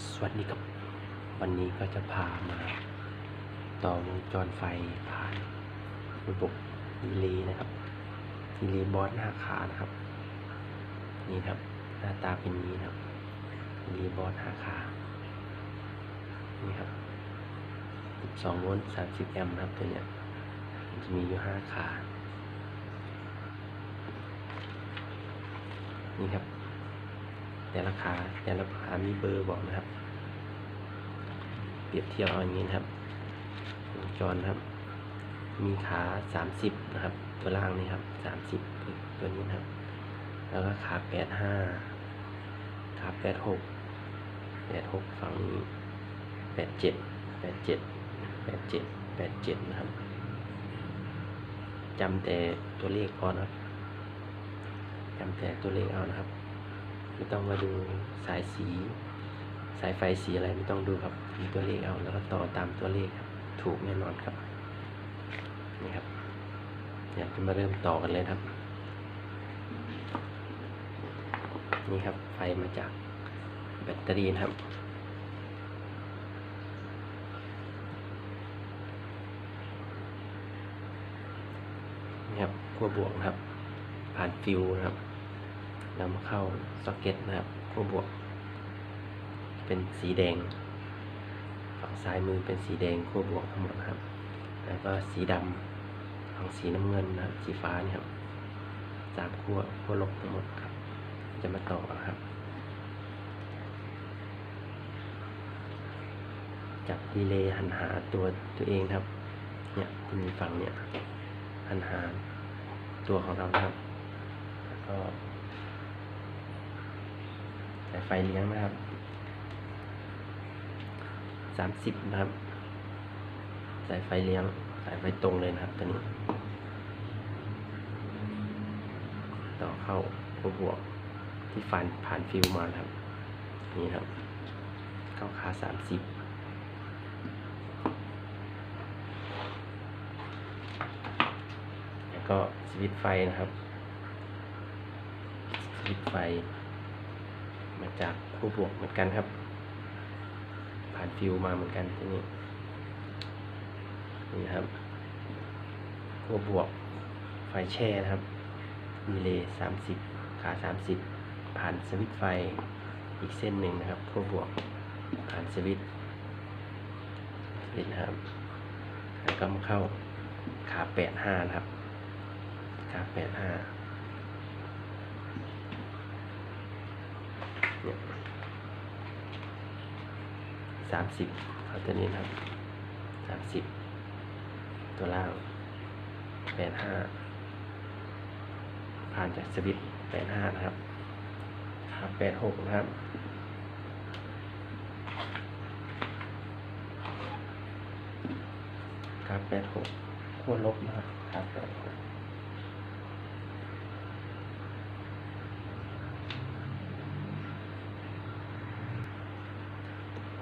สวัสดีครับ วันนี้ก็จะพามา ต่อวงจรไฟผ่านระบบรีเลย์นะครับรีเลย์บอสหน้าขานะครับ นี่ครับ หน้าตาเป็นนี้นะครับรีเลย์บอสหน้าขานี่ครับ12โวลต์30แอมป์นะครับตัวเนี้ยมันจะมีอยู่5ขานี่ครับ แต่ละขาแต่ละขามีเบอร์บอกนะครับ เปรียบเทียบเอาอย่างนี้นะครับวงจรนครับ มีขา 30 นะครับ ตัวล่างนี่ครับ 30 ตัวนี้นะครับ แล้วก็ขา 85 ขา 86 86 ฝั่งนี้ 87 87 87 87 นะครับจำแต่ตัวเลขพอนะครับจำแต่ตัวเลขเอานะครับ ไม่ต้องมาดูสายสี สายไฟสีอะไรไม่ต้องดูครับมีตัวเลขเอาแล้วก็ต่อตามตัวเลขครับ ถูกแน่นอนครับนี่ครับอยากจะมาเริ่มต่อกันเลยครับ นี่ครับไฟมาจากแบตเตอรี่นะครับนี่ครับขั้วบวกนะครับ ผ่านฟิวนะครับ แล้วมาเข้าซ็อกเก็ตนะครับขั้วบวก เป็นสีแดงฝั่งซ้ายมือเป็นสีแดงขั้วบวกทั้งหมดนะครับ แล้วก็สีดำฝั่งสีน้ำเงินนะสีฟ้านี่ครับสามขั้วขั้วลบทั้งหมดครับ จะมาต่อนะครับ จับดีเลย์หันหาตัวตัวเองครับ เนี่ยที่มีฝั่งเนี่ยหันหาตัวของเราครับ แล้วก็ สายไฟเลี้ยงนะครับสามสิบนะครับ สายไฟเลี้ยง สายไฟตรงเลยนะครับตัวนี้ ต่อเข้าหัวบวกที่ฟันผ่านฟิวมาครับ นี่ครับ เข้าขาสามสิบแล้วก็สวิตช์ไฟนะครับ สวิตช์ไฟ มาจากคู่บวกเหมือนกันครับ ผ่านฟิวมาเหมือนกันที่นี่นี่ครับคู่บวกไฟแช่นะครับมีเลย์สามสิบขาสามสิบผ่านสวิตไฟอีกเส้นหนึ่งนะครับคู่บวกผ่านสวิตสวิตนะครับแล้วก็มาเข้าขาแปดห้านะครับขาแปดห้า เนี่ยสามสิบเอาตัวนี้นะครับสามสิบตัวล่างแปดห้าผ่านจากสวิตแปดห้านะครับขาแปดหกนะครับขาแปดหกขั้วลบนะครับขาแปดหก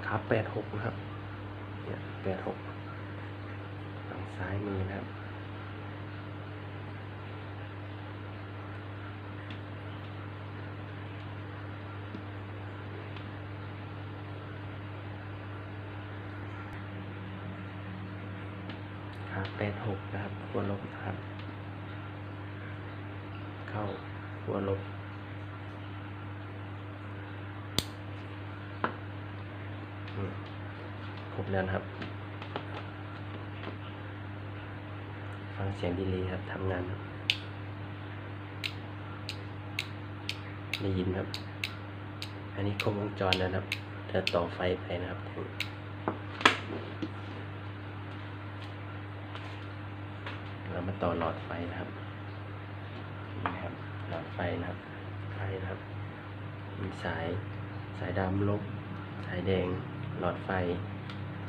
ขาแปดหกนะครับ เนี่ยแปดหกฝั่งซ้ายมือนะครับ ขาแปดหกนะครับขั้วลบนะครับ เข้าขั้วลบ อืม ครบแล้วนะครับ ฟังเสียงดีเลยครับทำงานครับได้ยินครับ อันนี้ครบวงจรแล้วนะครับถ้าต่อไฟไปนะครับเรามาต่อหลอดไฟนะครับนี่นะครับหลอดไฟนะครับไฟนะครับ มีสายสายดำลบ สายแดง หลอดไฟ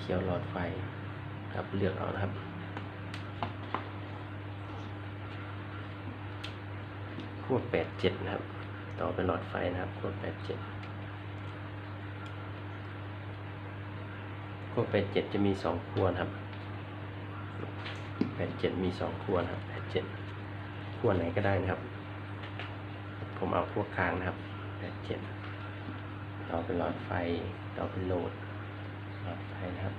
เขียวหลอดไฟครับเลือกเอานะครับขั้วแปดเจ็ดนะครับ ต่อเป็นหลอดไฟนะครับขั้วแปดเจ็ดขั้วแปดเจ็ดจะมีสองขั้วนะครับแปดเจ็ดมีสองขั้วนะครับแปดเจ็ดขั้วไหนก็ได้นะครับ ผมเอาขั้วกลางนะครับแปดเจ็ดต่อเป็นหลอดไฟ ต่อเป็นโหลด หลอดไฟนะครับ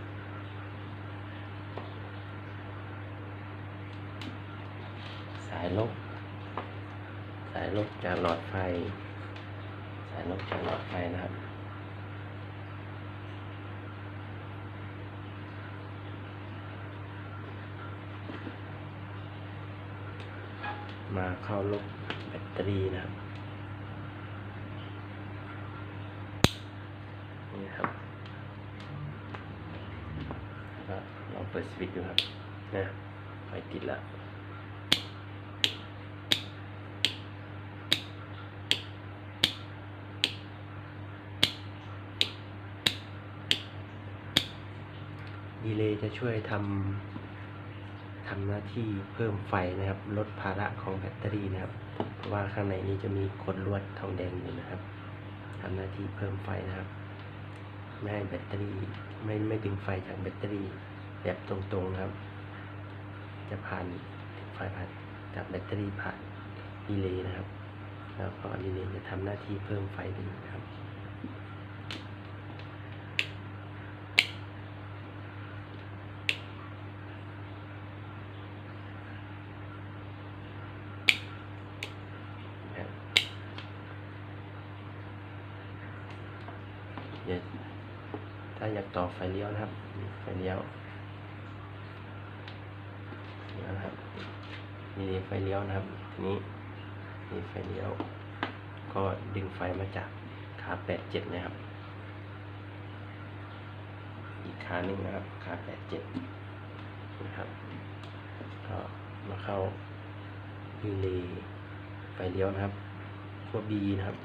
สายลบ สายลบจากหลอดไฟ สายลบจากหลอดไฟนะครับมาเข้าลบแบตเตอรี่นะครับ นี่ครับแล้วก็ลองเปิ ดสวิตช์ดูครับนะไฟติดแล้วดีเลย์จะช่วยทำทำหน้าที่เพิ่มไฟนะครับ ลดภาระของแบตเตอรี่นะครับ เพราะว่าข้างในนี้จะมีขดลวดทองแดงอยู่นะครับทำหน้าที่เพิ่มไฟนะครับ ไม่ให้แบตเตอรี่ไม่ไม่ดึงไฟจากแบตเตอรี่ แบบตรงๆครับ จะผ่านไฟผ่านจากแบตเตอรี่ผ่านดีเลย์นะครับ แล้วก็ดีเลย์จะทำหน้าที่เพิ่มไฟดีนะครับนครับเดี๋ยวถ้าอยากต่อไฟเลี้ยวนะครับ ไฟเลี้ยวเลี้ยวนะครับ นี่ไฟเลี้ยวนะครับทีนี้นี่ไฟเลี้ยว ก็ดึงไฟมาจากขาแปดเจ็ดนะครับ อีกขาหนึ่งนะครับขาแปดเจ็ดนะครับก็มาเข้ารีเลย์ไฟเลี้ยวนะครับขั้ว B นะครับ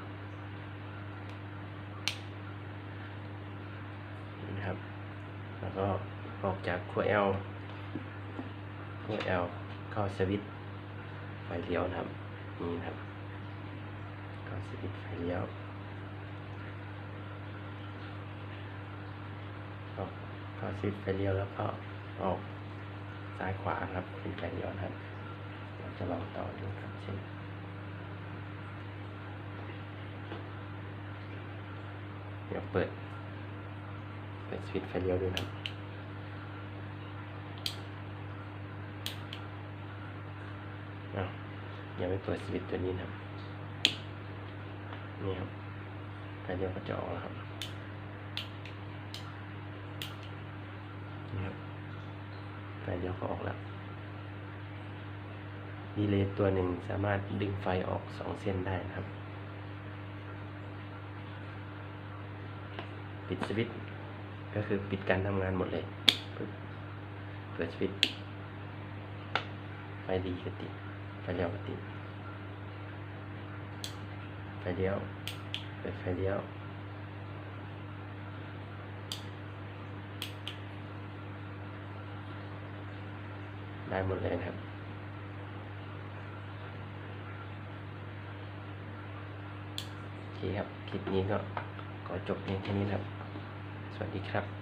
นี่นะครับ แล้วก็ออกจากขั้ว L ขั้ว L เข้าสวิตช์ ไฟเลี้ยวนะครับ นี่นะครับเข้าสวิตช์ไฟเลี้ยวออกเข้าสวิตช์ไฟเลี้ยวแล้วก็ออกซ้ายขวาครับเป็นไฟเลี้ยวนะครับ เราจะลองต่อดูครับเช่นเดี๋ยวเปิด เปิดสวิตช์ไฟเลี้ยวดูนะครับ อ้าว ยังไม่เปิดสวิตตัวนี้นะครับนี่ครับไฟเลี้ยวก็จะออกแล้วครับนี่ครับไฟเลี้ยวก็ออกแล้วดีเลย์ตัวหนึ่งสามารถดึงไฟออกสองเส้นได้นะครับ ปิดสวิตก็คือปิดการทำงานหมดเลย เปิดสวิตไฟดีก็ติด ไฟเลี้ยวติดไฟเลี้ยวเปิดไฟเลี้ยวได้หมดเลยนะครับ โอเคครับ คลิปนี้ก็ขอจบเพียงแค่นี้ครับ สวัสดีครับ